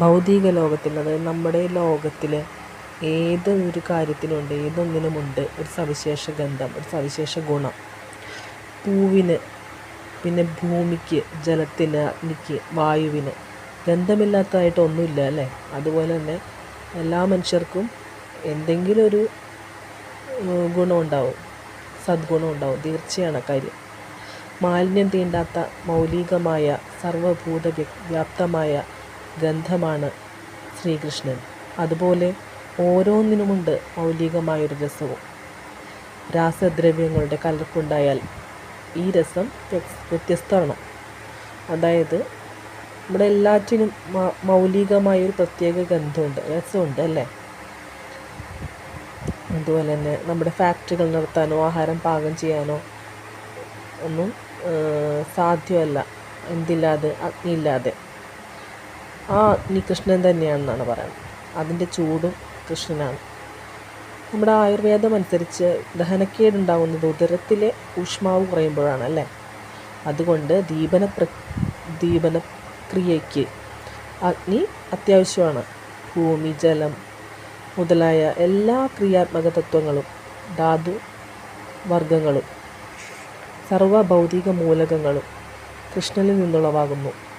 ഭൗതിക ലോകത്തിൽ അതായത് നമ്മുടെ ലോകത്തിൽ ഏത് ഒരു കാര്യത്തിനുണ്ട് ഏതൊന്നിനുമുണ്ട് ഒരു സവിശേഷ ഗന്ധം ഒരു സവിശേഷ ഗുണം. പൂവിന് പിന്നെ ഭൂമിക്ക് ജലത്തിന് അഗ്നിക്ക് വായുവിന് ഗന്ധമില്ലാത്തതായിട്ട് ഒന്നുമില്ല അല്ലേ? അതുപോലെ തന്നെ എല്ലാ മനുഷ്യർക്കും എന്തെങ്കിലും ഒരു ഗുണമുണ്ടാവും സദ്ഗുണം ഉണ്ടാവും തീർച്ചയാണ് കാര്യം. മാലിന്യം തീണ്ടാത്ത മൗലികമായ സർവഭൂത വ്യാപ്തമായ ഗന്ധമാണ് ശ്രീകൃഷ്ണൻ. അതുപോലെ ഓരോന്നിനുമുണ്ട് മൗലികമായൊരു രസവും. രാസദ്രവ്യങ്ങളുടെ കലർപ്പുണ്ടായാൽ ഈ രസം വ്യത്യസ്തമാണ്. അതായത് നമ്മുടെ എല്ലാറ്റിനും മൗലികമായൊരു പ്രത്യേക ഗന്ധമുണ്ട് രസമുണ്ട് അല്ലേ? അതുപോലെ തന്നെ നമ്മുടെ ഫാക്ടറികൾ നടത്താനോ ആഹാരം പാകം ചെയ്യാനോ ഒന്നും സാധ്യമല്ല. എന്തില്ലാതെ അഗ്നിയില്ലാതെ. ആ അഗ്നി കൃഷ്ണൻ തന്നെയാണെന്നാണ് പറയുന്നത്. അതിന്റെ ചൂടും കൃഷ്ണനാണ്. നമ്മുടെ ആയുർവേദം അനുസരിച്ച് ദഹനക്കേടുണ്ടാകുന്നത് ഉദരത്തിലെ ഊഷ്മാവ് കുറയുമ്പോഴാണ് അല്ലേ? അതുകൊണ്ട് ദീപന പ്ര ദീപന ക്രിയയ്ക്ക് അഗ്നി അത്യാവശ്യമാണ്. ഭൂമി ജലം മുതലായ എല്ലാ ക്രിയാത്മക തത്വങ്ങളും ധാതു വർഗങ്ങളും സർവ ഭൗതിക മൂലകങ്ങളും കൃഷ്ണനിൽ നിന്നുളവാകുന്നു.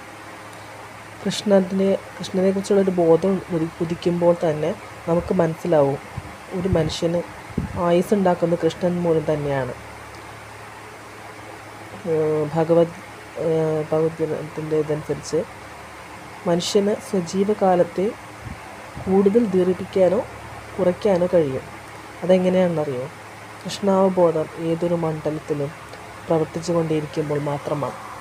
കൃഷ്ണനെ കൃഷ്ണനെക്കുറിച്ചുള്ളൊരു ബോധം ഉദിക്കുമ്പോൾ തന്നെ നമുക്ക് മനസ്സിലാവും. ഒരു മനുഷ്യന് ആയുസ് ഉണ്ടാക്കുന്നത് കൃഷ്ണൻ മൂലം തന്നെയാണ്. ഭഗവത് ഭഗവത്ഗീതത്തിന്റെ ഇതനുസരിച്ച് മനുഷ്യന് സജീവകാലത്തെ കൂടുതൽ ദീർഘിപ്പിക്കാനോ കുറയ്ക്കാനോ കഴിയും. അതെങ്ങനെയാണെന്നറിയോ? കൃഷ്ണാവബോധം ഏതൊരു മണ്ഡലത്തിലും പ്രവർത്തിച്ചു കൊണ്ടിരിക്കുമ്പോൾ മാത്രമാണ്.